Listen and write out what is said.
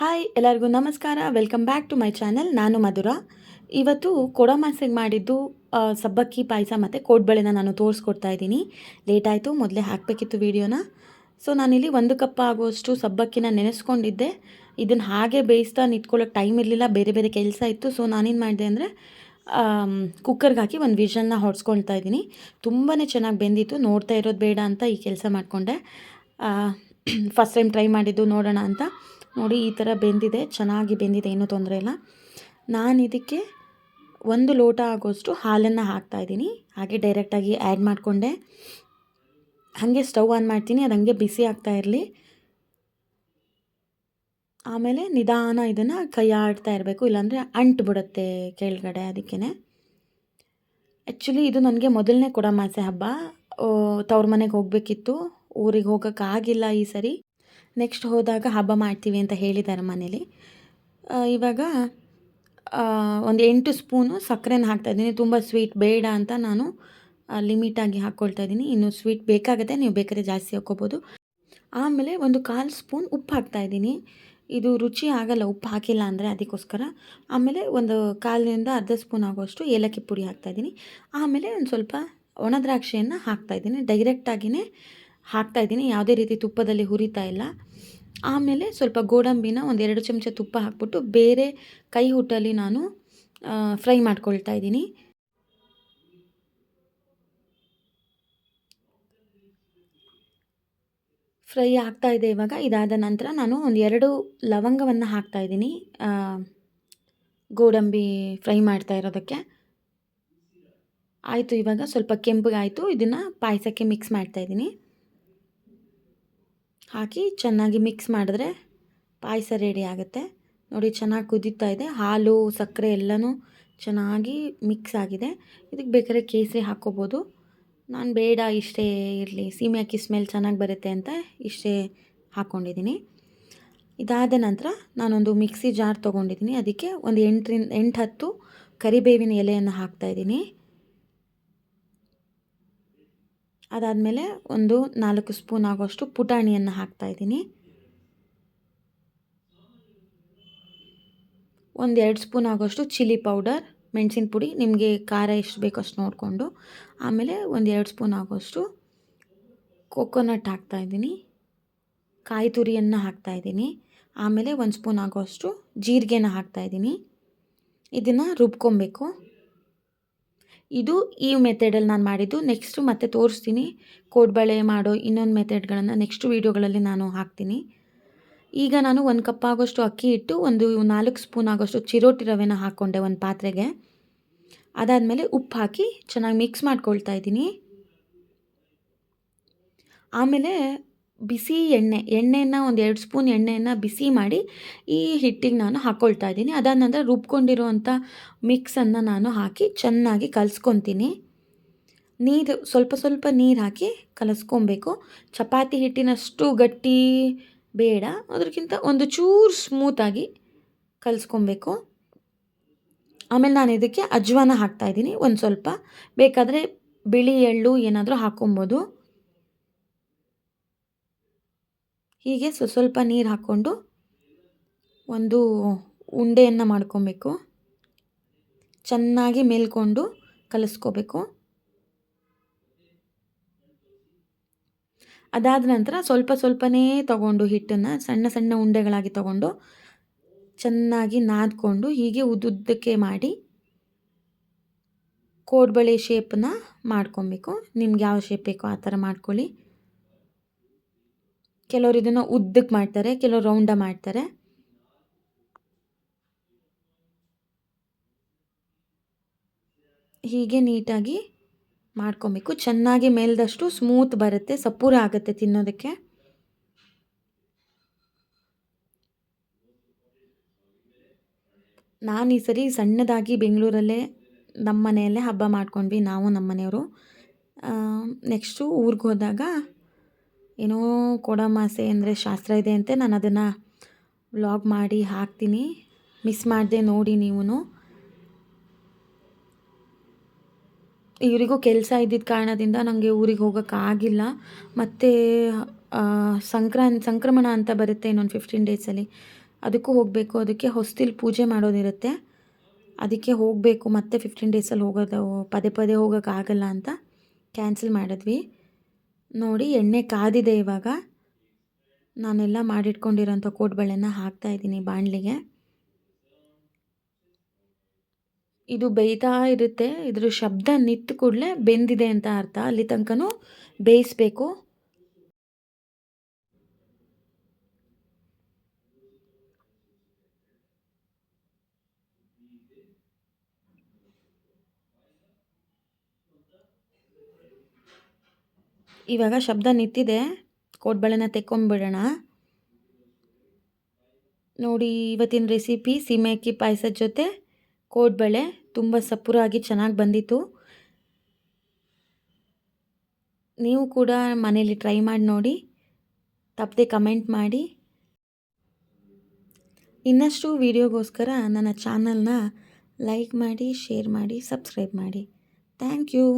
Hi, ಎಲ್ಲರಿಗೂ ನಮಸ್ಕಾರ. Welcome back to my channel ನಾನು ಮಧುರ. ಇವತ್ತು ಕೊಡಮಾಸೆಗೆ ಮಾಡಿದ್ದು ಸಬ್ಬಕ್ಕಿ ಪಾಯಸ ಮತ್ತು ಕೋಡ್ಬಳೆನ ನಾನು ತೋರಿಸ್ಕೊಡ್ತಾ ಇದ್ದೀನಿ. ಲೇಟ್ ಆಯಿತು, ಮೊದಲೇ ಹಾಕಬೇಕಿತ್ತು ವೀಡಿಯೋನ ಸೊ ನಾನಿಲ್ಲಿ ಒಂದು ಕಪ್ ಆಗುವಷ್ಟು ಸಬ್ಬಕ್ಕಿನ ನೆನೆಸ್ಕೊಂಡಿದ್ದೆ. ಇದನ್ನು ಹಾಗೆ ಬೇಯಿಸ್ತಾ ನಿಂತ್ಕೊಳ್ಳೋಕೆ ಟೈಮ್ ಇರಲಿಲ್ಲ, ಬೇರೆ ಬೇರೆ ಕೆಲಸ ಇತ್ತು. ಸೊ ನಾನೇನು ಮಾಡಿದೆ ಅಂದರೆ ಕುಕ್ಕರ್ಗೆ ಹಾಕಿ ಒಂದು ವಿಷನ್ನ ಹೊಡ್ಸ್ಕೊಳ್ತಾ ಇದ್ದೀನಿ. ತುಂಬಾ ಚೆನ್ನಾಗಿ ಬೆಂದಿತ್ತು. ನೋಡ್ತಾ ಇರೋದು ಬೇಡ ಅಂತ ಈ ಕೆಲಸ ಮಾಡಿಕೊಂಡೆ. ಫಸ್ಟ್ ಟೈಮ್ ಟ್ರೈ ಮಾಡಿದ್ದು ನೋಡೋಣ ಅಂತ. ನೋಡಿ, ಈ ಥರ ಬೆಂದಿದೆ, ಚೆನ್ನಾಗಿ ಬೆಂದಿದೆ ಏನೂ ತೊಂದರೆ ಇಲ್ಲ. ನಾನು ಇದಕ್ಕೆ ಒಂದು ಲೋಟ ಆಗೋಷ್ಟು ಹಾಲನ್ನು ಹಾಕ್ತಾಯಿದ್ದೀನಿ ಹಾಗೆ ಡೈರೆಕ್ಟಾಗಿ ಆ್ಯಡ್ ಮಾಡಿಕೊಂಡೆ. ಹಾಗೆ ಸ್ಟವ್ ಆನ್ ಮಾಡ್ತೀನಿ, ಅದು ಹಂಗೆ ಬಿಸಿ ಆಗ್ತಾ ಇರಲಿ. ಆಮೇಲೆ ನಿಧಾನ ಇದನ್ನು ಕೈ ಆಡ್ತಾ ಇರಬೇಕು, ಇಲ್ಲಾಂದರೆ ಅಂಟು ಬಿಡುತ್ತೆ ಕೆಳಗಡೆ ಅದಕ್ಕೇ ಆ್ಯಕ್ಚುಲಿ ಇದು ನನಗೆ ಮೊದಲನೇ ಕೊಡಮಾಸೆ ಹಬ್ಬ. ತವ್ರ ಮನೆಗೆ ಹೋಗಬೇಕಿತ್ತು. ಊರಿಗೆ ಹೋಗೋಕ್ಕಾಗಿಲ್ಲ ಈ ಸರಿ. ನೆಕ್ಸ್ಟ್ ಹೋದಾಗ ಹಬ್ಬ ಮಾಡ್ತೀವಿ ಅಂತ ಹೇಳಿದ್ದಾರೆ ಮನೇಲಿ. ಇವಾಗ ಒಂದು ಎಂಟು ಸ್ಪೂನು ಸಕ್ಕರೆನ ಹಾಕ್ತಾಯಿದ್ದೀನಿ ತುಂಬ ಸ್ವೀಟ್ ಬೇಡ ಅಂತ ನಾನು ಲಿಮಿಟಾಗಿ ಹಾಕ್ಕೊಳ್ತಾ ಇದ್ದೀನಿ. ಇನ್ನು ಸ್ವೀಟ್ ಬೇಕಾಗುತ್ತೆ, ನೀವು ಬೇಕಾದ್ರೆ ಜಾಸ್ತಿ ಹಾಕ್ಕೋಬೋದು. ಆಮೇಲೆ ಒಂದು ಕಾಲು ಸ್ಪೂನ್ ಉಪ್ಪು ಹಾಕ್ತಾಯಿದ್ದೀನಿ ಇದು ರುಚಿ ಆಗಲ್ಲ, ಉಪ್ಪು ಹಾಕಿಲ್ಲ ಅಂದರೆ ಅದಕ್ಕೋಸ್ಕರ. ಆಮೇಲೆ ಒಂದು ಕಾಲಿನಿಂದ ಅರ್ಧ ಸ್ಪೂನ್ ಆಗುವಷ್ಟು ಏಲಕ್ಕಿ ಪುಡಿ ಹಾಕ್ತಾಯಿದ್ದೀನಿ ಆಮೇಲೆ ಒಂದು ಸ್ವಲ್ಪ ಒಣ ದ್ರಾಕ್ಷಿಯನ್ನು ಹಾಕ್ತಾಯಿದ್ದೀನಿ ಡೈರೆಕ್ಟಾಗಿಯೇ ಹಾಕ್ತಾಯಿದ್ದೀನಿ ಯಾವುದೇ ರೀತಿ ತುಪ್ಪದಲ್ಲಿ ಹುರಿತಾ ಇಲ್ಲ. ಆಮೇಲೆ ಸ್ವಲ್ಪ ಗೋಡಂಬಿನ ಒಂದು ಎರಡು ಚಮಚ ತುಪ್ಪ ಹಾಕ್ಬಿಟ್ಟು ಬೇರೆ ಕೈ ಹುಟ್ಟಲ್ಲಿ ನಾನು ಫ್ರೈ ಮಾಡ್ಕೊಳ್ತಾ ಇದ್ದೀನಿ. ಫ್ರೈ ಆಗ್ತಾ ಇದೆ ಇವಾಗ. ಇದಾದ ನಂತರ ನಾನು ಒಂದು ಎರಡು ಲವಂಗವನ್ನು ಹಾಕ್ತಾ ಇದ್ದೀನಿ. ಗೋಡಂಬಿ ಫ್ರೈ ಮಾಡ್ತಾ ಇರೋದಕ್ಕೆ. ಆಯಿತು ಇವಾಗ ಸ್ವಲ್ಪ ಕೆಂಪಗಾಯಿತು ಇದನ್ನು ಪಾಯಸಕ್ಕೆ ಮಿಕ್ಸ್ ಮಾಡ್ತಾ ಇದ್ದೀನಿ. ಹಾಕಿ ಚೆನ್ನಾಗಿ ಮಿಕ್ಸ್ ಮಾಡಿದ್ರೆ ಪಾಯಸ ರೆಡಿ ಆಗುತ್ತೆ. ನೋಡಿ ಚೆನ್ನಾಗಿ ಕುದೀತಾ ಇದೆ. ಹಾಲು, ಸಕ್ಕರೆ ಎಲ್ಲನೂ ಚೆನ್ನಾಗಿ ಮಿಕ್ಸ್ ಆಗಿದೆ. ಇದಕ್ಕೆ ಬೇಕಾದ್ರೆ ಕೇಸರಿ ಹಾಕ್ಕೋಬೋದು. ನಾನು ಬೇಡ, ಇಷ್ಟೇ ಇರಲಿ. ಸೀಮೆ ಹಾಕಿ ಸ್ಮೆಲ್ ಚೆನ್ನಾಗಿ ಬರುತ್ತೆ ಅಂತ ಇಷ್ಟೇ ಹಾಕ್ಕೊಂಡಿದ್ದೀನಿ ಇದಾದ ನಂತರ ನಾನೊಂದು ಮಿಕ್ಸಿ ಜಾರ್ ತೊಗೊಂಡಿದ್ದೀನಿ. ಅದಕ್ಕೆ ಒಂದು ಎಂಟರಿಂದ ಎಂಟು ಹತ್ತು ಕರಿಬೇವಿನ ಎಲೆಯನ್ನು ಹಾಕ್ತಾಯಿದ್ದೀನಿ ಅದಾದಮೇಲೆ ಒಂದು ನಾಲ್ಕು ಸ್ಪೂನ್ ಆಗೋಷ್ಟು ಪುಟಾಣಿಯನ್ನು ಹಾಕ್ತಾಯಿದ್ದೀನಿ ಒಂದು ಎರಡು ಸ್ಪೂನ್ ಆಗೋಷ್ಟು ಚಿಲ್ಲಿ ಪೌಡರ್, ಮೆಣಸಿನ ಪುಡಿ, ನಿಮಗೆ ಖಾರ ಎಷ್ಟು ಬೇಕೋ ಅಷ್ಟು ನೋಡಿಕೊಂಡು. ಆಮೇಲೆ ಒಂದು ಎರಡು ಸ್ಪೂನ್ ಆಗೋಷ್ಟು ಕೊಕೊನಟ್ ಹಾಕ್ತಾಯಿದ್ದೀನಿ ಕಾಯಿ ತುರಿಯನ್ನು ಹಾಕ್ತಾಯಿದ್ದೀನಿ ಆಮೇಲೆ ಒಂದು ಸ್ಪೂನ್ ಆಗೋಷ್ಟು ಜೀರಿಗೆನ ಹಾಕ್ತಾಯಿದ್ದೀನಿ ಇದನ್ನು ರುಬ್ಕೊಬೇಕು. ಇದು ಈ ಮೆಥಡಲ್ಲಿ ನಾನು ಮಾಡಿದ್ದು. ನೆಕ್ಸ್ಟು ಮತ್ತೆ ತೋರಿಸ್ತೀನಿ. ಕೋಡ್ಬಳೆ ಮಾಡೋ ಇನ್ನೊಂದು ಮೆಥಡ್ಗಳನ್ನು ನೆಕ್ಸ್ಟ್ ವೀಡಿಯೋಗಳಲ್ಲಿ ನಾನು ಹಾಕ್ತೀನಿ. ಈಗ ನಾನು ಒಂದು ಕಪ್ ಆಗೋಷ್ಟು ಅಕ್ಕಿ ಇಟ್ಟು ಒಂದು ನಾಲ್ಕು ಸ್ಪೂನ್ ಆಗೋಷ್ಟು ಚಿರೋಟಿ ರವೆನ ಹಾಕ್ಕೊಂಡೆ ಒಂದು ಪಾತ್ರೆಗೆ. ಅದಾದಮೇಲೆ ಉಪ್ಪು ಹಾಕಿ ಚೆನ್ನಾಗಿ ಮಿಕ್ಸ್ ಮಾಡ್ಕೊಳ್ತಾ ಇದ್ದೀನಿ. ಆಮೇಲೆ ಬಿಸಿ ಎಣ್ಣೆ, ಎಣ್ಣೆನ ಒಂದು ಎರಡು ಸ್ಪೂನ್ ಎಣ್ಣೆಯನ್ನು ಬಿಸಿ ಮಾಡಿ ಈ ಹಿಟ್ಟಿಗೆ ನಾನು ಹಾಕ್ಕೊಳ್ತಾ ಇದ್ದೀನಿ. ಅದಾದ ನಂತರ ರುಬ್ಕೊಂಡಿರುವಂಥ ಮಿಕ್ಸನ್ನು ನಾನು ಹಾಕಿ ಚೆನ್ನಾಗಿ ಕಲಸ್ಕೊತೀನಿ. ನೀರು, ಸ್ವಲ್ಪ ಸ್ವಲ್ಪ ನೀರು ಹಾಕಿ ಕಲಸ್ಕೊಬೇಕು. ಚಪಾತಿ ಹಿಟ್ಟಿನಷ್ಟು ಗಟ್ಟಿ ಬೇಡ ಅದಕ್ಕಿಂತ ಒಂದು ಚೂರು ಸ್ಮೂತಾಗಿ ಕಲಸ್ಕೊಬೇಕು. ಆಮೇಲೆ ನಾನು ಇದಕ್ಕೆ ಅಜ್ವಾನ ಹಾಕ್ತಾಯಿದ್ದೀನಿ ಒಂದು ಸ್ವಲ್ಪ ಬೇಕಾದರೆ ಬಿಳಿ ಎಳ್ಳು ಏನಾದರೂ ಹಾಕ್ಕೊಬೋದು ಹೀಗೆ ಸ್ವಸ್ವಲ್ಪ ನೀರು ಹಾಕ್ಕೊಂಡು ಒಂದು ಉಂಡೆಯನ್ನು ಮಾಡ್ಕೊಬೇಕು. ಚೆನ್ನಾಗಿ ಮೇಲ್ಕೊಂಡು ಕಲಿಸ್ಕೋಬೇಕು. ಅದಾದ ನಂತರ ಸ್ವಲ್ಪ ಸ್ವಲ್ಪನೇ ತಗೊಂಡು ಹಿಟ್ಟನ್ನು ಸಣ್ಣ ಸಣ್ಣ ಉಂಡೆಗಳಾಗಿ ತಗೊಂಡು ಚೆನ್ನಾಗಿ ನಾದ್ಕೊಂಡು ಹೀಗೆ ಉದ್ದುದ್ದಕ್ಕೆ ಮಾಡಿ ಕೋಡ್ಬಳೆ ಶೇಪನ್ನ ಮಾಡ್ಕೊಬೇಕು. ನಿಮ್ಗೆ ಯಾವ ಶೇಪ್ ಬೇಕೋ ಆ ಥರ ಮಾಡ್ಕೊಳ್ಳಿ. ಕೆಲವರು ಇದನ್ನು ಉದ್ದಕ್ಕೆ ಮಾಡ್ತಾರೆ, ಕೆಲವರು ರೌಂಡ ಮಾಡ್ತಾರೆ. ಹೀಗೆ ನೀಟಾಗಿ ಮಾಡ್ಕೊಬೇಕು. ಚೆನ್ನಾಗಿ ಮೇಲ್ದಷ್ಟು ಸ್ಮೂತ್ ಬರುತ್ತೆ, ಸಪೂರ ಆಗುತ್ತೆ ತಿನ್ನೋದಕ್ಕೆ. ನಾನು ಈ ಸರಿ ಸಣ್ಣದಾಗಿ ಬೆಂಗಳೂರಲ್ಲೇ ನಮ್ಮ ಮನೆಯಲ್ಲೇ ಹಬ್ಬ ಮಾಡ್ಕೊಂಡ್ವಿ, ನಾವು ನಮ್ಮ ಮನೆಯವರು ನೆಕ್ಸ್ಟು ಊರಿಗೆ ಹೋದಾಗ ಏನೋ ಕೊಡಮಾಸೆ ಅಂದರೆ ಶಾಸ್ತ್ರ ಇದೆ ಅಂತ ನಾನು ಅದನ್ನು ವ್ಲಾಗ್ ಮಾಡಿ ಹಾಕ್ತೀನಿ. ಮಿಸ್ ಮಾಡಿದೆ ನೋಡಿ ನೀವು ಇವರಿಗೂ ಕೆಲಸ ಇದ್ದಿದ್ದ ಕಾರಣದಿಂದ ನನಗೆ ಊರಿಗೆ ಹೋಗೋಕ್ಕಾಗಿಲ್ಲ ಮತ್ತು ಸಂಕ್ರಾನ್ ಸಂಕ್ರಮಣ ಅಂತ ಬರುತ್ತೆ ಇನ್ನೊಂದು ಫಿಫ್ಟೀನ್ ಡೇಸಲ್ಲಿ ಅದಕ್ಕೂ ಹೋಗಬೇಕು. ಅದಕ್ಕೆ ಹೊಸ್ತಿಲ್ ಪೂಜೆ ಮಾಡೋದಿರುತ್ತೆ. ಅದಕ್ಕೆ ಹೋಗಬೇಕು. ಮತ್ತೆ ಫಿಫ್ಟೀನ್ ಡೇಸಲ್ಲಿ ಹೋಗೋದು, ಪದೇ ಪದೇ ಹೋಗೋಕ್ಕಾಗಲ್ಲ ಅಂತ ಕ್ಯಾನ್ಸಲ್ ಮಾಡಿದ್ವಿ. ನೋಡಿ ಎಣ್ಣೆ ಕಾದಿದೆ ಇವಾಗ. ನಾನೆಲ್ಲ ಮಾಡಿಟ್ಕೊಂಡಿರೋಂಥ ಹಾಕ್ತಾ ಇದ್ದೀನಿ ಬಾಣಲಿಗೆ. ಇದು ಬೇಯ್ತಾ ಇರುತ್ತೆ. ಇದ್ರ ಶಬ್ದ ನಿಂತ ಕೂಡಲೇ ಬೆಂದಿದೆ ಅಂತ ಅರ್ಥ. ಅಲ್ಲಿ ತನಕನೂ ಬೇಯಿಸ್ಬೇಕು. ಇವಾಗ ಶಬ್ದ ನಿಂತಿದೆ. ಕೋಡ್ಬಳೆನ ತೆಕ್ಕೊಂಬಿಡೋಣ. ನೋಡಿ, ಇವತ್ತಿನ ರೆಸಿಪಿ ಸೀಮೆ ಅಕ್ಕಿ ಪಾಯಸದ ಜೊತೆ ಕೋಡ್ಬಳೆ ತುಂಬ ಸಪುರಾಗಿ ಚೆನ್ನಾಗಿ ಬಂದಿತ್ತು. ನೀವು ಕೂಡ ಮನೇಲಿ ಟ್ರೈ ಮಾಡಿ ನೋಡಿ. ತಪ್ಪದೆ ಕಮೆಂಟ್ ಮಾಡಿ. ಇನ್ನಷ್ಟು ವಿಡಿಯೋಗೋಸ್ಕರ ನನ್ನ ಚಾನಲ್ನ ಲೈಕ್ ಮಾಡಿ ಶೇರ್ ಮಾಡಿ ಸಬ್ಸ್ಕ್ರೈಬ್ ಮಾಡಿ. Thank you